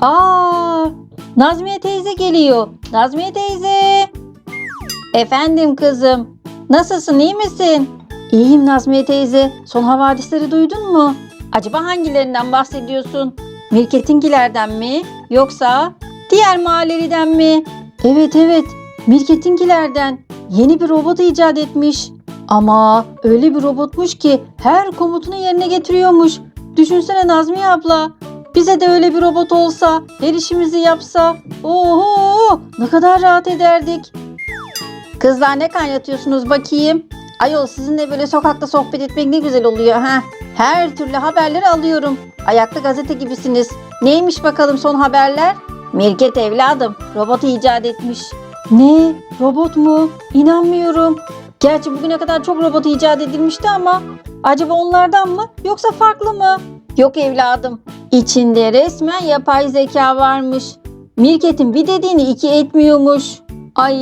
Aa, Nazmiye teyze geliyor. Nazmiye teyze. Efendim kızım. Nasılsın iyi misin? İyiyim Nazmiye teyze. Son havadisleri duydun mu? Acaba hangilerinden bahsediyorsun? Mirket'inkilerden mi? Yoksa diğer mahalleliden mi? Evet evet. Mirket'inkilerden. Yeni bir robot icat etmiş. Ama öyle bir robotmuş ki her komutunu yerine getiriyormuş. Düşünsene Nazmiye abla. Bize de öyle bir robot olsa, her işimizi yapsa. Oho! Ne kadar rahat ederdik. Kızlar ne kaynatıyorsunuz bakayım? Ayol sizinle böyle sokakta sohbet etmek ne güzel oluyor ha. Her türlü haberleri alıyorum. Ayakta gazete gibisiniz. Neymiş bakalım son haberler? Mirket evladım robot icat etmiş. Ne? Robot mu? İnanmıyorum. Gerçi bugüne kadar çok robot icat edilmişti ama acaba onlardan mı yoksa farklı mı? Yok evladım. İçinde resmen yapay zeka varmış. Mirket'in bir dediğini iki etmiyormuş. Ay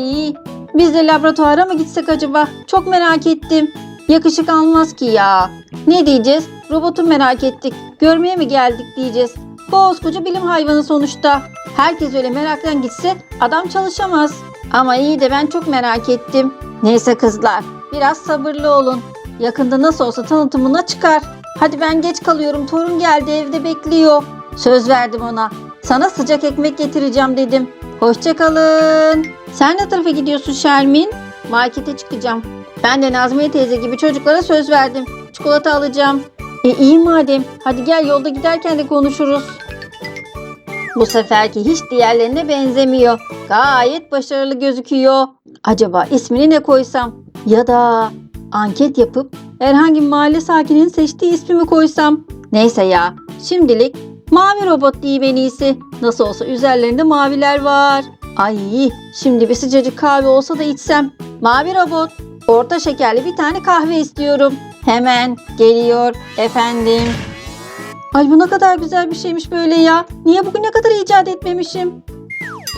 biz de laboratuvara mı gitsek acaba? Çok merak ettim. Yakışık almaz ki ya. Ne diyeceğiz? Robotu merak ettik. Görmeye mi geldik diyeceğiz. Koskoca bilim hayvanı sonuçta. Herkes öyle meraktan gitse adam çalışamaz. Ama iyi de ben çok merak ettim. Neyse kızlar biraz sabırlı olun. Yakında nasıl olsa tanıtımına çıkar. Hadi ben geç kalıyorum. Torun geldi evde bekliyor. Söz verdim ona. Sana sıcak ekmek getireceğim dedim. Hoşçakalın. Sen ne tarafa gidiyorsun Şermin? Markete çıkacağım. Ben de Nazmiye teyze gibi çocuklara söz verdim. Çikolata alacağım. E iyi madem. Hadi gel yolda giderken de konuşuruz. Bu seferki hiç diğerlerine benzemiyor. Gayet başarılı gözüküyor. Acaba ismini ne koysam? Ya da anket yapıp herhangi bir mahalle sakininin seçtiği ismimi koysam? Neyse ya. Şimdilik mavi robot diyeyim en iyisi. Nasıl olsa üzerlerinde maviler var. Ay şimdi bir sıcacık kahve olsa da içsem. Mavi robot. Orta şekerli bir tane kahve istiyorum. Hemen geliyor efendim. Ay bu ne kadar güzel bir şeymiş böyle ya. Niye bugüne kadar icat etmemişim?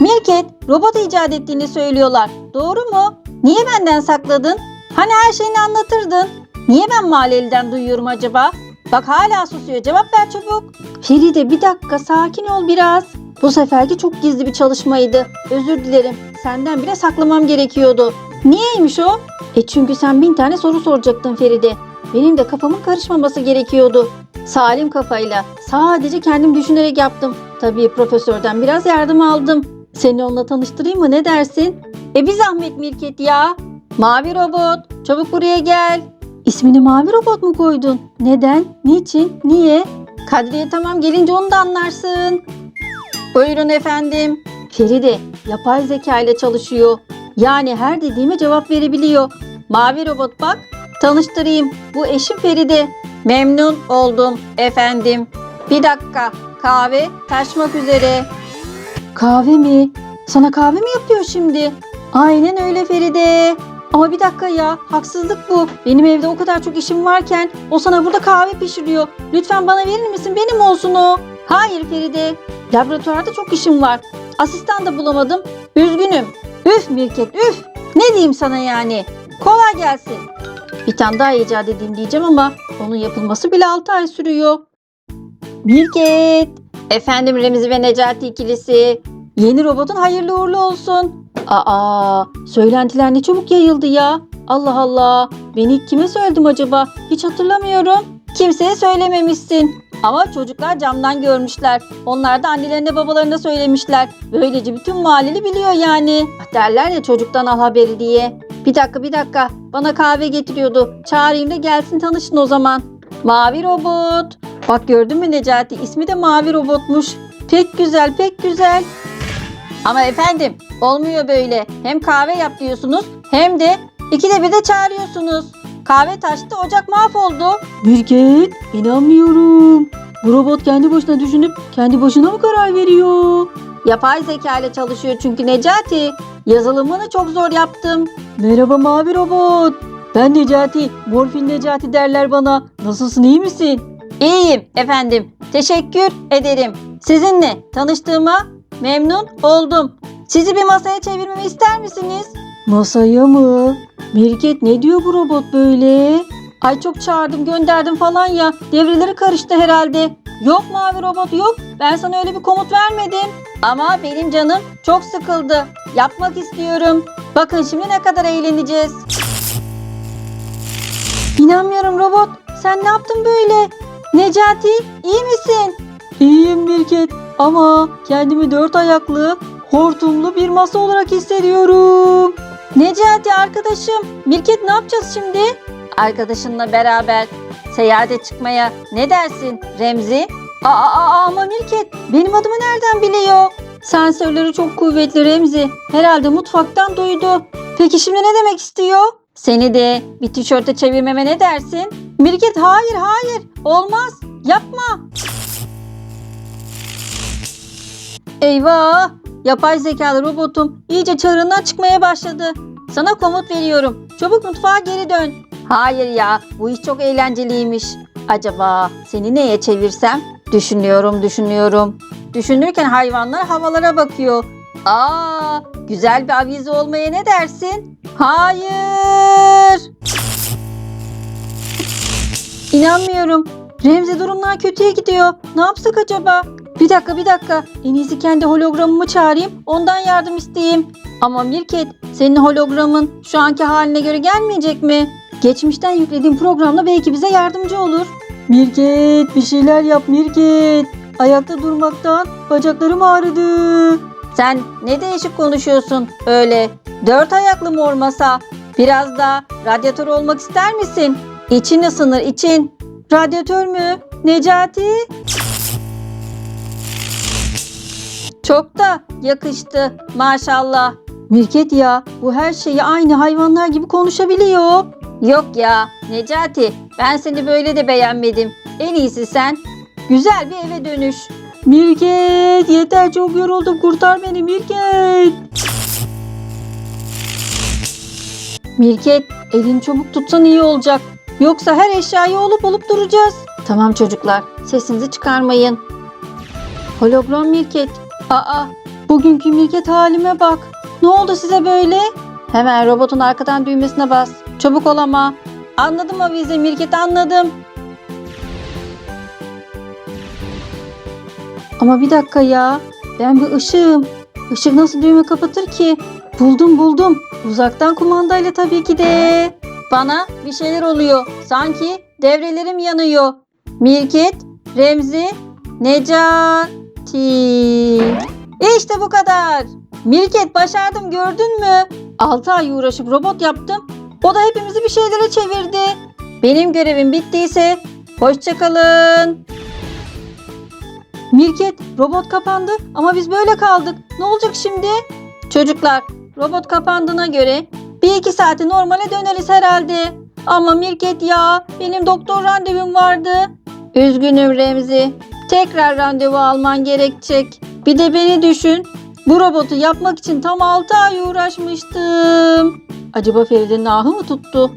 Mirket, robot icat ettiğini söylüyorlar. Doğru mu? Niye benden sakladın? Hani her şeyini anlatırdın. Niye ben mahalleliden duyuyorum acaba? Bak hala susuyor. Cevap ver çabuk. Feride bir dakika sakin ol biraz. Bu seferki çok gizli bir çalışmaydı. Özür dilerim. Senden bile saklamam gerekiyordu. Niyeymiş o? E çünkü sen bin tane soru soracaktın Feride. Benim de kafamın karışmaması gerekiyordu. Salim kafayla sadece kendim düşünerek yaptım. Tabii profesörden biraz yardım aldım. Seni onunla tanıştırayım mı ne dersin? E bir zahmet Mirket ya. Mavi robot çabuk buraya gel. İsmini Mavi Robot mu koydun? Neden? Niçin? Niye? Kadriye tamam gelince onu da anlarsın. Buyurun efendim. Feride yapay zeka ile çalışıyor. Yani her dediğime cevap verebiliyor. Mavi robot bak tanıştırayım. Bu eşim Feride. Memnun oldum efendim. Bir dakika kahve taşmak üzere. Kahve mi? Sana kahve mi yapıyor şimdi? Aynen öyle Feride. Ama bir dakika ya haksızlık bu. Benim evde o kadar çok işim varken o sana burada kahve pişiriyor. Lütfen bana verir misin? Benim olsun o. Hayır Feride. Laboratuvarda çok işim var. Asistan da bulamadım. Üzgünüm. Üf Mirket üf. Ne diyeyim sana yani? Kolay gelsin. Bir tane daha icat edeyim diyeceğim ama onun yapılması bile 6 ay sürüyor. Mirket. Efendim Remzi ve Necati ikilisi. Yeni robotun hayırlı uğurlu olsun. Aa, söylentiler ne çabuk yayıldı ya. Allah Allah. Ben ilk kime söyledim acaba? Hiç hatırlamıyorum. Kimseye söylememişsin. Ama çocuklar camdan görmüşler. Onlar da annelerine babalarına söylemişler. Böylece bütün mahalleli biliyor yani. Derler ya çocuktan al haberi diye. Bir dakika bir dakika. Bana kahve getiriyordu. Çağırayım da gelsin tanışın o zaman. Mavi robot. Bak gördün mü Necati? İsmi de Mavi robotmuş. Pek güzel pek güzel. Ama efendim olmuyor böyle. Hem kahve yap diyorsunuz hem de ikide bir de çağırıyorsunuz. Kahve taştı ocak mahvoldu. Birgit inanmıyorum. Bu robot kendi başına düşünüp kendi başına mı karar veriyor? Yapay zeka ile çalışıyor çünkü Necati. Yazılımını çok zor yaptım. Merhaba mavi robot. Ben Necati. Morfin Necati derler bana. Nasılsın iyi misin? İyiyim efendim. Teşekkür ederim. Sizinle tanıştığıma memnun oldum. Sizi bir masaya çevirmemi ister misiniz? Masaya mı? Mirket ne diyor bu robot böyle? Ay çok çağırdım gönderdim falan ya. Devreleri karıştı herhalde. Yok mavi robot yok. Ben sana öyle bir komut vermedim. Ama benim canım çok sıkıldı. Yapmak istiyorum. Bakın şimdi ne kadar eğleneceğiz. İnanmıyorum robot. Sen ne yaptın böyle? Necati iyi misin? İyiyim Mirket ama kendimi dört ayaklı, hortumlu bir masa olarak hissediyorum. Necati arkadaşım, Mirket ne yapacağız şimdi? Arkadaşınla beraber seyahate çıkmaya ne dersin Remzi? Aa, aa, ama Mirket benim adımı nereden biliyor? Sensörleri çok kuvvetli Remzi. Herhalde mutfaktan duydu. Peki şimdi ne demek istiyor? Seni de bir tişörte çevirmeme ne dersin? Mirket hayır hayır olmaz yapma. Eyvah yapay zekalı robotum iyice çığırından çıkmaya başladı. Sana komut veriyorum. Çabuk mutfağa geri dön. Hayır ya bu iş çok eğlenceliymiş. Acaba seni neye çevirsem? Düşünüyorum düşünüyorum. Düşünürken hayvanlar havalara bakıyor. Aa, güzel bir avize olmaya ne dersin? Hayır. İnanmıyorum. Remzi durumlar kötüye gidiyor. Ne yapsak acaba? Bir dakika bir dakika. En iyisi kendi hologramımı çağırayım. Ondan yardım isteyeyim. Ama Mirket senin hologramın şu anki haline göre gelmeyecek mi? Geçmişten yüklediğim programla belki bize yardımcı olur. Mirket bir şeyler yap Mirket. Ayakta durmaktan bacaklarım ağrıdı. Sen ne değişik konuşuyorsun öyle. Dört ayaklı mı olmasa? Biraz da radyatör olmak ister misin? İçin ısınır için. Radyatör mü? Necati? Çok da yakıştı maşallah. Mirket ya bu her şeyi aynı hayvanlar gibi konuşabiliyor. Yok ya Necati ben seni böyle de beğenmedim. En iyisi sen güzel bir eve dönüş. Mirket yeter çok yoruldum kurtar beni Mirket. Mirket elini çabuk tutsan iyi olacak. Yoksa her eşyayı olup olup duracağız. Tamam çocuklar sesinizi çıkarmayın. Hologram Mirket. Aa bugünkü Mirket halime bak. Ne oldu size böyle? Hemen robotun arkadan düğmesine bas. Çabuk ol ama. Anladım avize Mirket anladım. Ama bir dakika ya. Ben bir ışığım. Işık nasıl düğme kapatır ki? Buldum buldum. Uzaktan kumandayla tabii ki de. Bana bir şeyler oluyor. Sanki devrelerim yanıyor. Mirket, Remzi, Necati. İşte bu kadar. Mirket başardım gördün mü? 6 ay uğraşıp robot yaptım. O da hepimizi bir şeylere çevirdi. Benim görevim bittiyse hoşçakalın. Mirket robot kapandı ama biz böyle kaldık. Ne olacak şimdi? Çocuklar robot kapandığına göre bir iki saate normale döneriz herhalde. Ama Mirket ya benim doktor randevum vardı. Üzgünüm Remzi. Tekrar randevu alman gerekecek. Bir de beni düşün. Bu robotu yapmak için tam 6 ay uğraşmıştım. Acaba Feride'nin ahı mı tuttu?